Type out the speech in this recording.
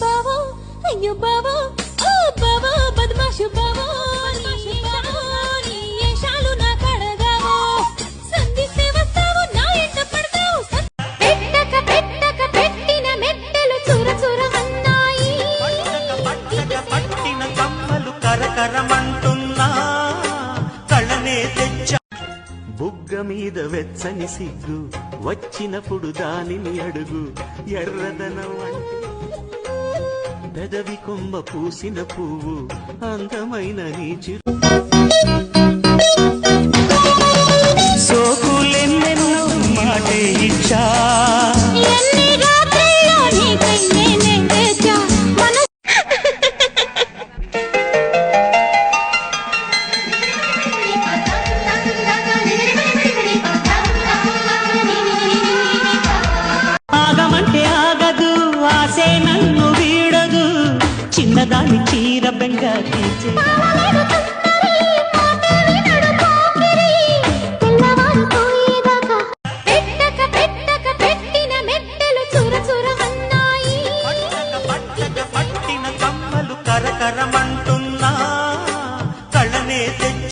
బావో అయ్యో బావో ఓ బావో బద్మాషు బావో కరకరమంటున్నా బుగ్గ మీద వెచ్చని సిగ్గు వచ్చినప్పుడు దానిని అడుగు. ఎర్రదనం అంటే పెదవి కొమ్మ పూసిన పువ్వు అందమైన నీ చిరు సోకులెన్నెన్నో మాటే ఇచ్చా. రాణి చీర బెంగ కరకరమంటున్నా